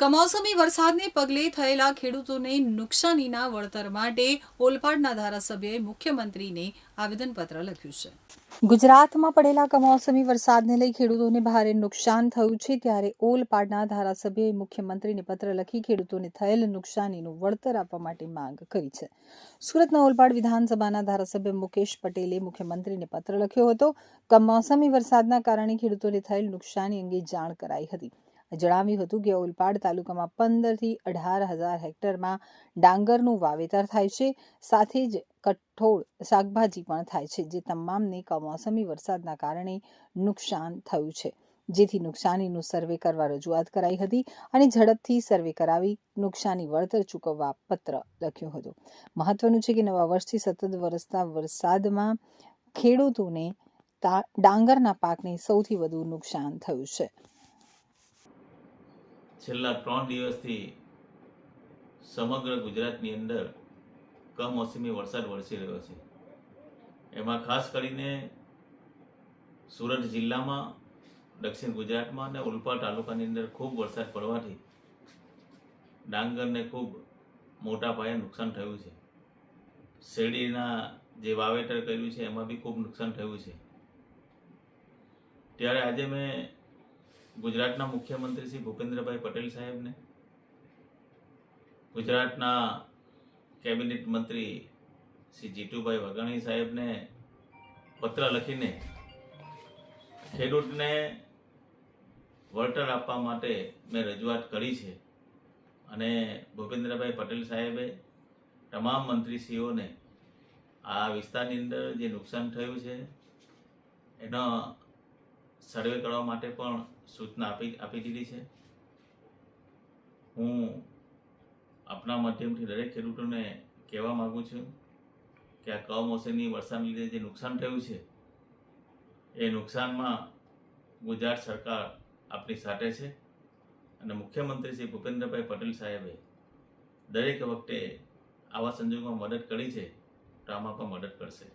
કમોસમી વરસાદને પગલે થયેલા ખેડૂતોને નુકસાનીના વળતર માટે ઓલપાડના ધારાસભ્યએ મુખ્યમંત્રીને આવેદનપત્ર લખ્યું છે. ગુજરાતમાં પડેલા કમોસમી વરસાદને લઈ ખેડૂતોને ભારે નુકસાન થયું છે ત્યારે ઓલપાડના ધારાસભ્યએ મુખ્યમંત્રીને પત્ર લખી ખેડૂતોને થયેલ નુકસાનીનું વળતર આપવા માટે માંગ કરી છે. સુરતના ઓલપાડ વિધાનસભાના ધારાસભ્ય મુકેશ પટેલે મુખ્યમંત્રીને પત્ર લખ્યો હતો. કમોસમી વરસાદના કારણે ખેડૂતોને થયેલ નુકસાની અંગે જાણ કરાઈ હતી. જણાવ્યું હતું કે ઓલપાડ તાલુકામાં પંદરથી અઢાર હજાર હેક્ટરમાં ડાંગરનું વાવેતર થાય છે. સાથે જ કઠોળ શાકભાજી પણ થાય છે, જે તમામને કમોસમી વરસાદના કારણે નુકસાન થયું છે. જેથી નુકસાનીનું સર્વે કરવા રજૂઆત કરાઈ હતી અને ઝડપથી સર્વે કરાવી નુકસાની વળતર ચૂકવવા પત્ર લખ્યો હતો. મહત્વનું છે કે નવા વર્ષથી સતત વરસતા વરસાદમાં ખેડૂતોને ડાંગરના પાકને સૌથી વધુ નુકસાન થયું છે. છેલ્લા ત્રણ દિવસથી સમગ્ર ગુજરાતની અંદર કમોસમી વરસાદ વરસી રહ્યો છે. એમાં ખાસ કરીને સુરત જિલ્લામાં, દક્ષિણ ગુજરાતમાં અને ઉલપા તાલુકાની અંદર ખૂબ વરસાદ પડવાથી ડાંગરને ખૂબ મોટા પાયે નુકસાન થયું છે. શેરડીના જે વાવેતર કર્યું છે, એમાં બી ખૂબ નુકસાન થયું છે. ત્યારે આજે મેં ગુજરાતના મુખ્યમંત્રી શ્રી ભૂપેન્દ્રભાઈ પટેલ સાહેબને, ગુજરાતના કેબિનેટ મંત્રી શ્રી જીતુભાઈ વઘાણી સાહેબને પત્ર લખીને ખેડૂતને વળતર આપવા માટે મેં રજૂઆત કરી છે. અને ભૂપેન્દ્રભાઈ પટેલ સાહેબે તમામ મંત્રીશ્રીઓને આ વિસ્તારની અંદર જે નુકસાન થયું છે, એનો સર્વે કરવા માટે પણ સૂચના આપી આપી દીધી છે. હું આપના માધ્યમથી દરેક ખેડૂતોને કહેવા માગું છું કે આ કમોસમી વરસાદને લીધે જે નુકસાન થયું છે, એ નુકસાનમાં ગુજરાત સરકાર આપની સાથે છે અને મુખ્યમંત્રી શ્રી ભૂપેન્દ્રભાઈ પટેલ સાહેબે દરેક વખતે આવા સંજોગોમાં મદદ કરી છે તો આમાં પણ મદદ કરશે.